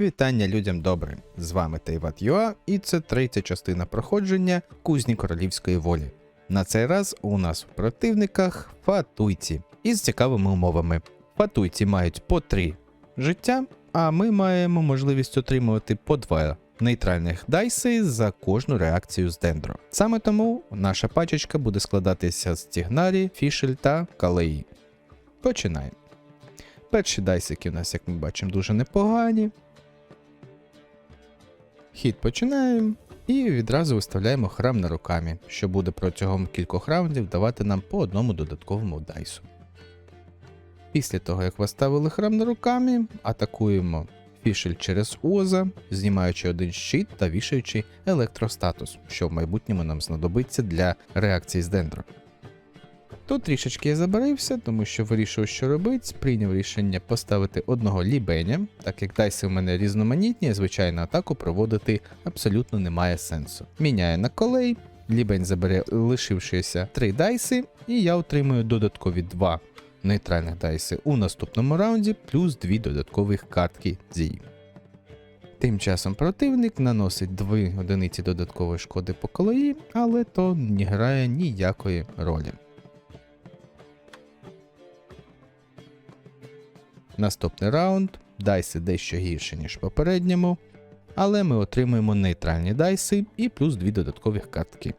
Вітання людям добрим! З вами Тейват Юа, і це третя частина проходження кузні королівської волі. На цей раз у нас в противниках фатуйці із цікавими умовами. Фатуйці мають по 3 життя, а ми маємо можливість отримувати по 2 нейтральних дайси за кожну реакцію з дендро. Саме тому наша пачечка буде складатися з Тігнарі, Фішель та Калеї. Починаємо. Перші дайсики у нас, як ми бачимо, дуже непогані. Хід починаємо і відразу виставляємо храм на руками, що буде протягом кількох раундів давати нам по одному додатковому дайсу. Після того, як поставили храм на руками, атакуємо фішель через Оза, знімаючи один щит та вішаючи електростатус, що в майбутньому нам знадобиться для реакції з дендро. Тут трішечки я забарився, тому що вирішив, що робити, прийняв рішення поставити одного лібеня, так як дайси в мене різноманітні, звичайно, атаку проводити абсолютно немає сенсу. Міняю на колей, лібень забере лишившися 3 дайси, і я отримую додаткові 2 нейтральних дайси у наступному раунді, плюс 2 додаткових картки зі. Тим часом противник наносить 2 одиниці додаткової шкоди по колеї, але то не грає ніякої ролі. Наступний раунд. Дайси дещо гірше, ніж попередньому, але ми отримуємо нейтральні дайси і плюс дві додаткові картки.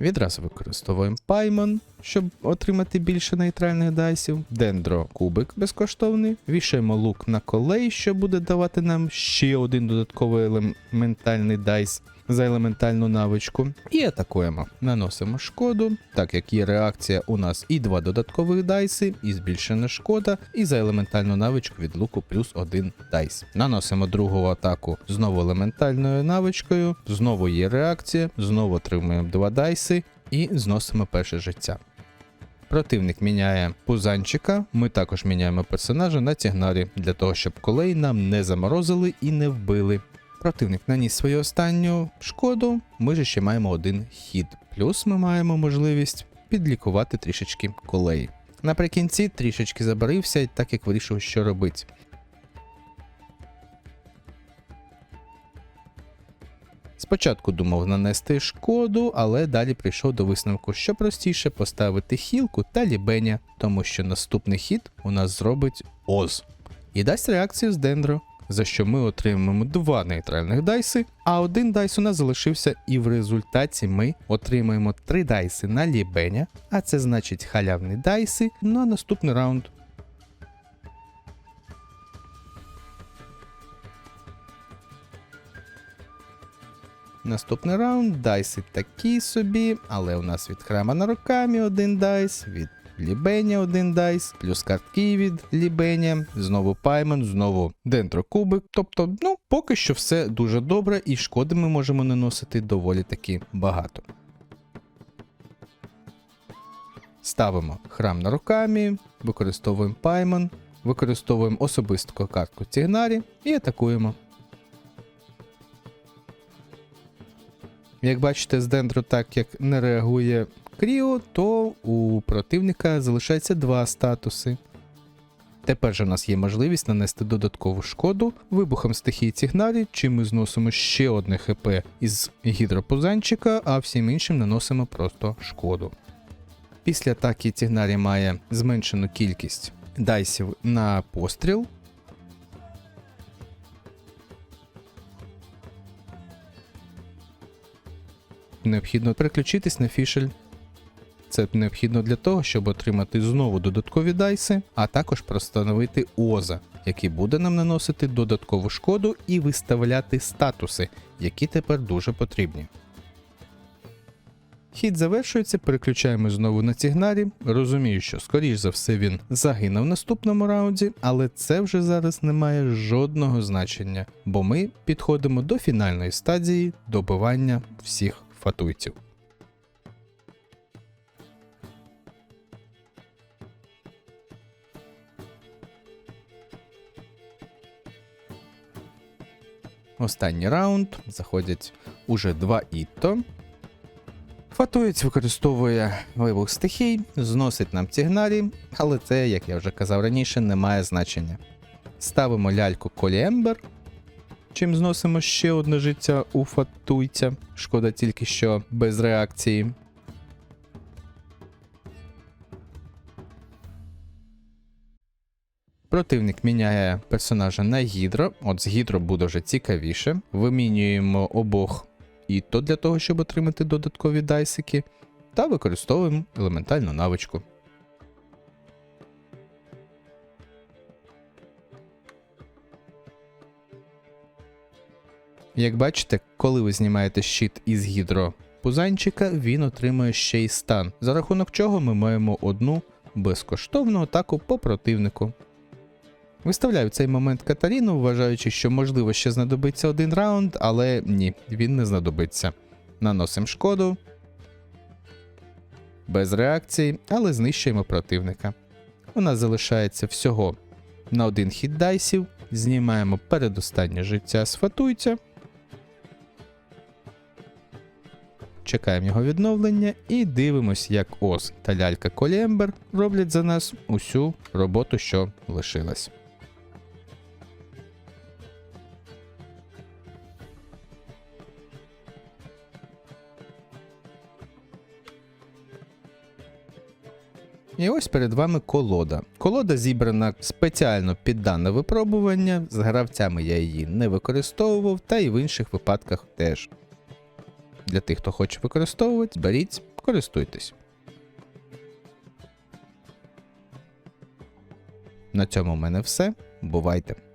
Відразу використовуємо Паймон, щоб отримати більше нейтральних дайсів, Дендро кубик безкоштовний, вішаємо лук на колей, що буде давати нам ще один додатковий елементальний дайс за елементальну навичку, і атакуємо. Наносимо шкоду, так як є реакція у нас і два додаткових дайси, і збільшена шкода, і за елементальну навичку від луку плюс один дайс. Наносимо другу атаку знову елементальною навичкою, знову є реакція, знову отримуємо два дайси. І зносимо перше життя. Противник міняє пузанчика, ми також міняємо персонажа на тігнарі, для того, щоб колей нам не заморозили і не вбили. Противник наніс свою останню шкоду, ми же ще маємо один хід. Плюс ми маємо можливість підлікувати трішечки колеї. Наприкінці трішечки забарився, так як вирішив, що робити. Спочатку думав нанести шкоду, але далі прийшов до висновку, що простіше поставити хілку та лібеня, тому що наступний хід у нас зробить Оз і дасть реакцію з дендро, за що ми отримаємо два нейтральних дайси, а один дайс у нас залишився, і в результаті ми отримаємо три дайси на лібеня, а це значить халявні дайси на наступний раунд. Наступний раунд дайси такі собі, але у нас від храма на руками один дайс, від Лібеня один дайс, плюс картки від Лібеня, знову Паймон, знову дентрокубик. Тобто, ну, поки що все дуже добре, і шкоди ми можемо наносити доволі таки багато. Ставимо храм на руками, використовуємо Паймон, використовуємо особисту картку Тігнарі і атакуємо. Як бачите, з дендро, так як не реагує Кріо, то у противника залишається два статуси. Тепер же у нас є можливість нанести додаткову шкоду вибухом стихії Цігнарі, чим ми зносимо ще одне ХП із гідропузанчика, а всім іншим наносимо просто шкоду. Після атаки Цігнарі має зменшену кількість дайсів на постріл. Необхідно переключитись на фішель. Це необхідно для того, щоб отримати знову додаткові дайси, а також простановити Оза, який буде нам наносити додаткову шкоду і виставляти статуси, які тепер дуже потрібні. Хід завершується, переключаємо знову на Цігнарі. Розумію, що скоріш за все він загине в наступному раунді, але це вже зараз не має жодного значення, бо ми підходимо до фінальної стадії добивання всіх фатуйців. Останній раунд заходять уже два Ітто. Фатуєць використовує вибух стихій, зносить нам цігнарі, але це, як я вже казав раніше, не має значення. ставимо ляльку Коліембер, чим зносимо ще одне життя у фатуйця. Шкода тільки що без реакції. Противник міняє персонажа на гідро. От з гідро буде вже цікавіше. Вимінюємо обох і то для того, щоб отримати додаткові дайсики, та використовуємо елементальну навичку. Як бачите, коли ви знімаєте щит із гідро пузанчика, він отримує ще й стан, за рахунок чого ми маємо одну безкоштовну атаку по противнику. Виставляю цей момент Катаріну, вважаючи, що можливо ще знадобиться один раунд, але ні, він не знадобиться. Наносимо шкоду. Без реакції, але знищуємо противника. У нас залишається всього на один хід дайсів. Знімаємо передостаннє життя з. Чекаємо його відновлення і дивимось, як Ос та лялька Коліембер роблять за нас усю роботу, що лишилась. І ось перед вами колода. Колода зібрана спеціально під дане випробування. З гравцями я її не використовував, та й в інших випадках теж. Для тих, хто хоче використовувати, беріть, користуйтесь. На цьому в мене все. Бувайте!